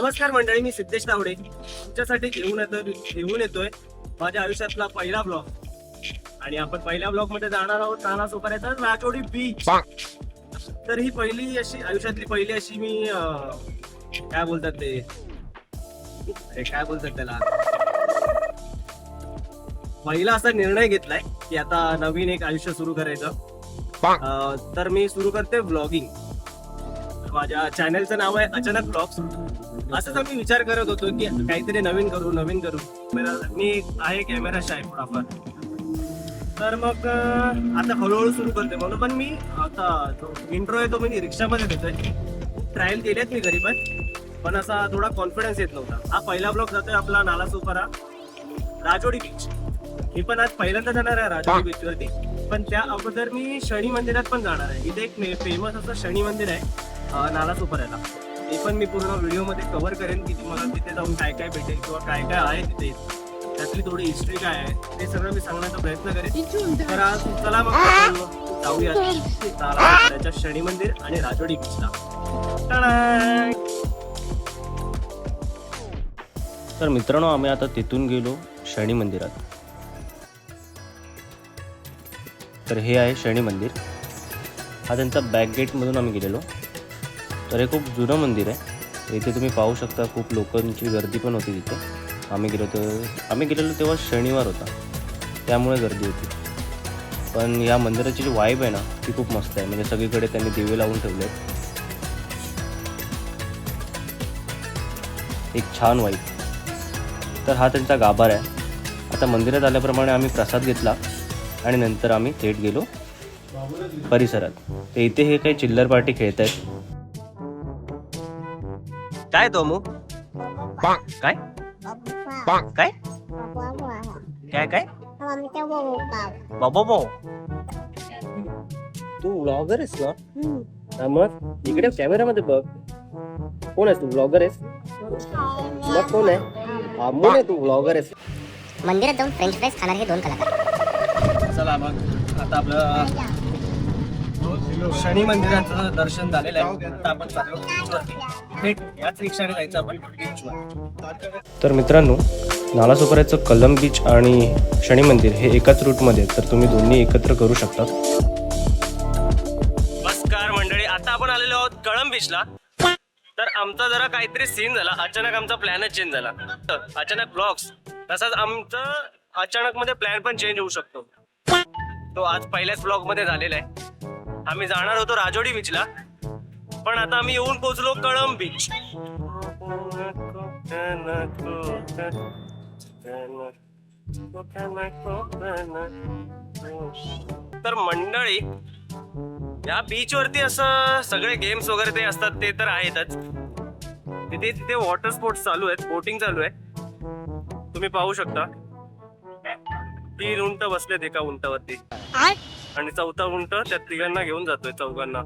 नमस्कार मंडळी मी सिद्धेश तावडे तुमच्यासाठी घेऊन येतो घेऊन येतोय माझ्या आयुष्यातला पहिला ब्लॉग आणि आपण पहिल्या ब्लॉगमध्ये जाणार आहोत नाना सोपाऱ्याचा राजोडी बीच तर ही पहिली अशी आयुष्यातली पहिली अशी मी अं, काय बोलतात ते? अरे काय बोलतात त्याला? पहिला असा निर्णय घेतलाय की आता नवीन एक आयुष्य सुरू करायचं. अं, तर मी सुरू करते ब्लॉगिंग माझ्या चॅनलचं नाव आहे अचानक ब्लॉग्स. असंच आम्ही विचार करत होतो की काहीतरी नवीन करू नवीन करू. मेरा- मी आहे कॅमेरा शाय थोडाफार. तर मग आता हळूहळू सुरू करते म्हणून पण मी आता जो इंट्रो आहे तो मी रिक्षामध्ये देतोय. ट्रायल केलेत मी घरी पण. पण असा थोडा कॉन्फिडन्स येत नव्हता. हा पहिला ब्लॉग जातोय आपला नाला सुपारा राजोडी बीच मी पण आज पहिल्यांदा जाणार आहे राजोडी बीचवरती पण त्या अगोदर मी शनी मंदिरात पण जाणार आहे. इथे एक फेमस असं शनी मंदिर आहे. नाला सुपाऱ्याला. ते पण मी पूर्ण व्हिडिओमध्ये कव्हर करेन की तुम्हाला तिथे जाऊन काय काय भेटेल किंवा काय काय आहे तिथे. त्यातली थोडी हिस्ट्री काय आहे ते सगळं मी सांगण्याचा प्रयत्न करेन. तर आज चला मग जाऊया त्याच्या शनी मंदिर आणि राजोडी बीचला तर मित्रांनो आम्ही आता तिथून गेलो शनी मंदिरात. तर हे आहे शनी मंदिर. हा त्यांचा बॅक गेटमधून आम्ही गेलेलो. तर हे खूप जुनं मंदिर आहे. इथे तुम्ही पाहू शकता खूप लोकांची गर्दी पण होती तिथे. आम्ही गेलो तर आम्ही गेलेलो तेव्हा शनिवार होता. त्यामुळे गर्दी होती. पण या मंदिराची जी वाईब आहे ना ती खूप मस्त आहे. म्हणजे सगळीकडे त्यांनी दिवे लावून ठेवले आहेत. एक छान वाईब तर हा त्यांचा गाभार आहे. आता मंदिरात आल्याप्रमाणे आम्ही प्रसाद घेतला आणि नंतर आम्ही थेट गेलो परिसरात. तर इथे हे काही चिल्लर पार्टी खेळत आहेत काय तो मग काय? काय? काय काय? बाबा भाऊ तू ब्लॉगर आहेस ना हा मग? इकडे कॅमेरामध्ये बघ. कोण आहेस तू ब्लॉगर आहेस? मग कोण आहे? अमोल आहे तू ब्लॉगर आहेस. मंदिरात जाऊन फ्रेंच फ्राईज खाणारे हे दोन कलाकार. चला मग आता आपलं शनी मंदिराचं दर्शन झालेलं आहे. आता आपण चाललो. बीचवरती. थेट याच रिक्षाने जायचं आपण. बीचवर तर मित्रांनो नालासोपाऱ्याचं कलम बीच आणि शनी मंदिर हे एकाच रूटमध्ये तर तुम्ही दोन्ही एकत्र करू शकता. नमस्कार मंडळी आता आपण आलेलो आहोत कळंब बीचला. तर आमचा जरा काहीतरी सीन झाला. अचानक आमचा प्लॅनच चेंज झाला. तर अचानक ब्लॉग्स तसाच आमचं अचानक मध्ये प्लॅन पण चेंज होऊ शकतो. तो आज पहिल्याच ब्लॉगमध्ये झालेला आहे. आम्ही जाणार होतो राजोडी बीचला पण आता आम्ही येऊन पोहोचलो कळंब बीच तर मंडळी या बीच वरती असं सगळे गेम्स वगैरे ते असतात ते तर आहेतच. तिथे तिथे वॉटर स्पोर्ट्स चालू आहेत बोटिंग चालू आहे. तुम्ही पाहू शकता. तीन उंट बसलेत एका उंटावरती. आणि चौथा उंट त्या तिघांना घेऊन जातोय चौघांना.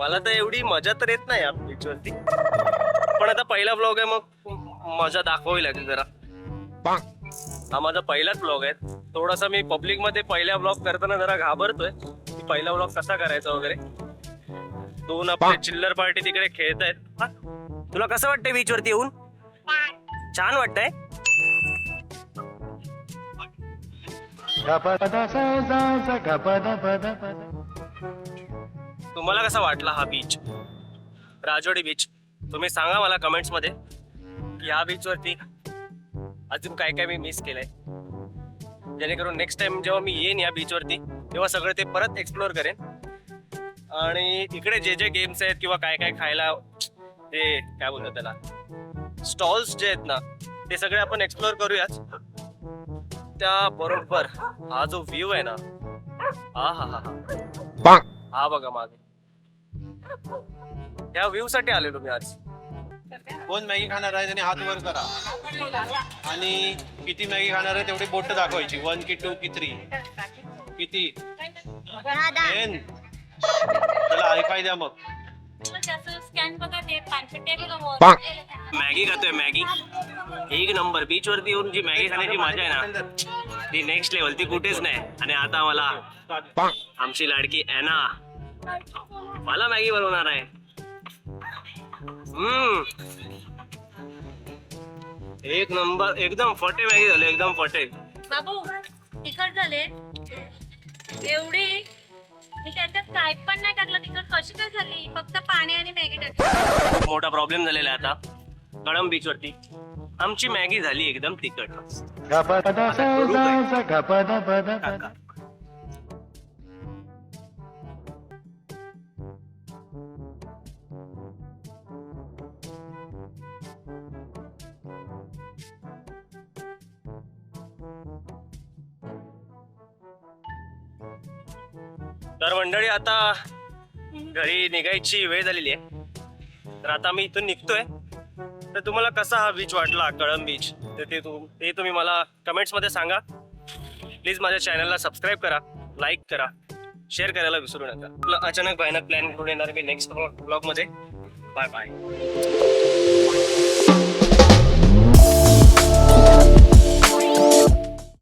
मला तर एवढी मजा तर येत नाही वरती पण आता पहिला ब्लॉग आहे मग मजा दाखवावी लागेल जरा. हा माझा पहिलाच ब्लॉग आहे. थोडासा मी पब्लिकमध्ये पहिला ब्लॉग करताना जरा घाबरतोय. की पहिला ब्लॉग कसा करायचा वगैरे. दोन आपले चिल्लर पार्टी तिकडे खेळत आहेत. तुला कसं वाटतंय बीच वरती येऊन? छान वाटतंय. तुम्हाला कसा वाटला हा बीच राजोडी बीच तुम्ही सांगा मला कमेंट्समध्ये. की ह्या बीच वरती अजून काय काय मी मिस केलंय. जेणेकरून नेक्स्ट टाइम जेव्हा मी येईन या बीच वरती तेव्हा सगळं ते परत एक्सप्लोअर करेन. आणि इकडे जे जे गेम्स आहेत किंवा काय काय खायला ते काय बोलतात त्याला? स्टॉल्स जे आहेत ना ते सगळे आपण एक्सप्लोअर करूयाच त्या बरोबर हा जो व्ह्यू आहे ना हा हा हा. हा हा बघा मागे. या व्ह्यू साठी आलेलो मी आज. कोण मॅगी खाणार आहे त्याने हात वर करा. आणि किती मॅगी खाणार आहे तेवढी बोट दाखवायची. वन की टू की थ्री किती? त्याला हायफाय द्या मग. मॅगी खातोय मॅगी. एक नंबर. बीच वरती येऊन जी मॅगी खाण्याची मजा आहे ना ती नेक्स्ट लेवल ती कुठेच नाही. आणि आता मला आमची लाडकी एना मला मॅगी बनवणार आहे. हम्म. एक नंबर एकदम फटे मॅगी झाले एकदम फटे. बाबू तिखट झाले. एवढी मी त्याच्यात काय पण नाही टाकलं तिखट कशी काय झाली? फक्त पाणी आणि मॅगी टाकली. खूप मोठा प्रॉब्लेम झालेला आहे आता. कळंब बीच वरती आमची मॅगी झाली एकदम तिखट. तर मंडळी आता घरी निघायची वेळ झालेली आहे. तर आता मी इथून निघतोय. तर तुम्हाला कसा हा बीच वाटला कळम बीच तर ते तू ते तुम्ही मला कमेंट्समध्ये सांगा. प्लीज माझ्या चॅनलला सबस्क्राईब करा लाईक करा शेअर करायला विसरू नका. आपला अचानक भयानक प्लॅन करून येणार मी नेक्स्ट ब्लॉगमध्ये बाय बाय